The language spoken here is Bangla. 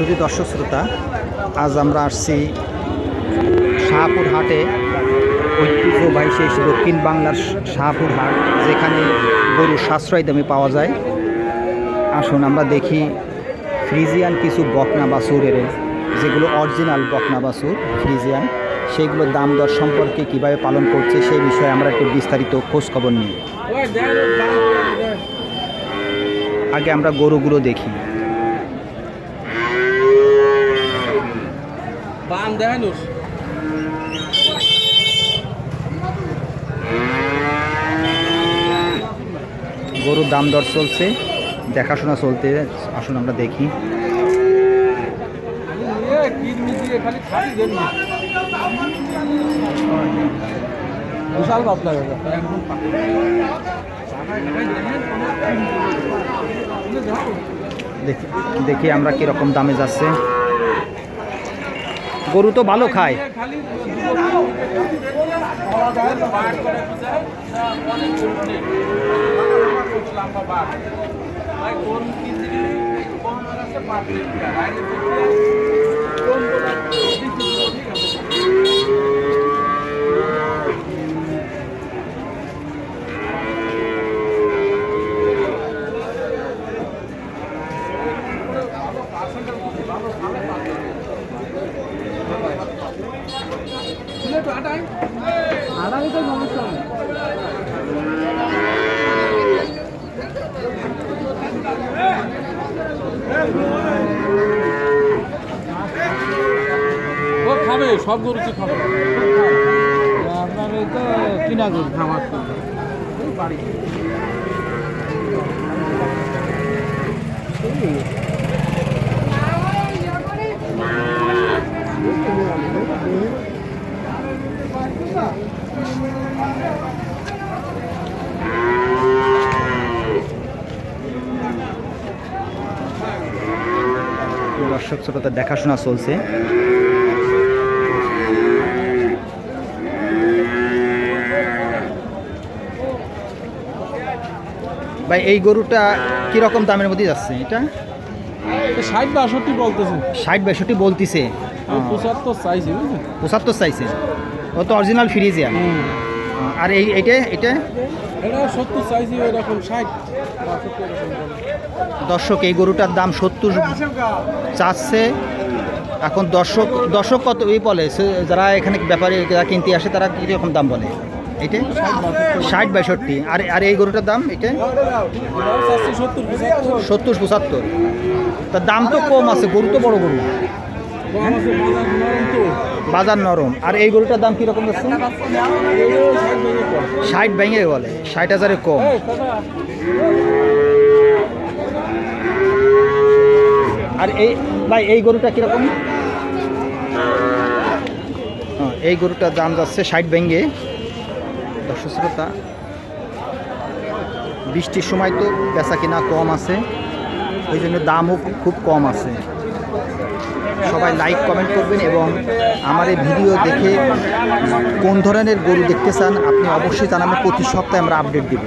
সুধী দর্শক শ্রোতা, আজ আমরা আসছি শাহপুর হাটে। ঐতিহ্যবাহী শেষ দক্ষিণ বাংলার শাহপুর হাট, যেখানে গরু সাশ্রয় দামে পাওয়া যায়। আসুন আমরা দেখি ফ্রিজিয়ান কিছু বকনা বাছুরের, যেগুলো অরিজিনাল বকনা বাছুর, ফ্রিজিয়ান। সেইগুলোর দাম দর সম্পর্কে কীভাবে পালন করছে সেই বিষয়ে আমরা একটু বিস্তারিত খোঁজ খবর নিই। আগে আমরা গরুগুলো দেখি। বান দেখানো গরুর দাম দর চলছে, দেখাশোনা চলতে, আসুন আমরা দেখি দেখি আমরা কীরকম দামে যাচ্ছে। গরু তো ভালো খায়। ও খাবে সব গরু তো খাবে? আপনার এই তো কিনা গরু খামার বাড়ি। দর্শক শ্রোতা দেখাশোনা চলছে। ভাই এই গরুটা কীরকম দামের মধ্যে যাচ্ছে এটা? ষাট বাষট্টি বলতেছে। ষাট বাষট্টি বলতেছে। পঁচাত্তর চাইছি পঁচাত্তর চাইছে। ও তো অরিজিনাল ফ্রিজিয়া আর এই এটা এটা? সত্তর চাইছি এরকম ষাট। দর্শক এই গরুটার দাম সত্তর চাচ্ছে। এখন দর্শক দর্শক কত এই বলে যারা এখানে ব্যাপারে যারা কিনতে আসে তারা কীরকম দাম বলে? এটা? ষাট বাষট্টি। আর আর এই গরুটার দাম এটা? সত্তর পঁচাত্তর। তার দাম তো কম আছে গরু তো বড় গরু। বাজার নরম। আর এই গরুটার দাম কীরকম যাচ্ছে। ষাট ভেঙে বলে ষাট হাজারে কম। আর এই ভাই এই গরুটা কীরকম? হ্যাঁ, এই গরুটার দাম যাচ্ছে ষাট ভেঙে। দর্শক শ্রোতা বৃষ্টির সময় তো বেচা কিনা কম আছে। ওই জন্য দামও খুব কম আছে। সবাই লাইক কমেন্ট করবেন এবং আমার এই ভিডিও দেখে কোন ধরনের গরু দেখতে চান, আপনি অবশ্যই জানাবেন। প্রতি সপ্তাহে আমরা আপডেট দেব।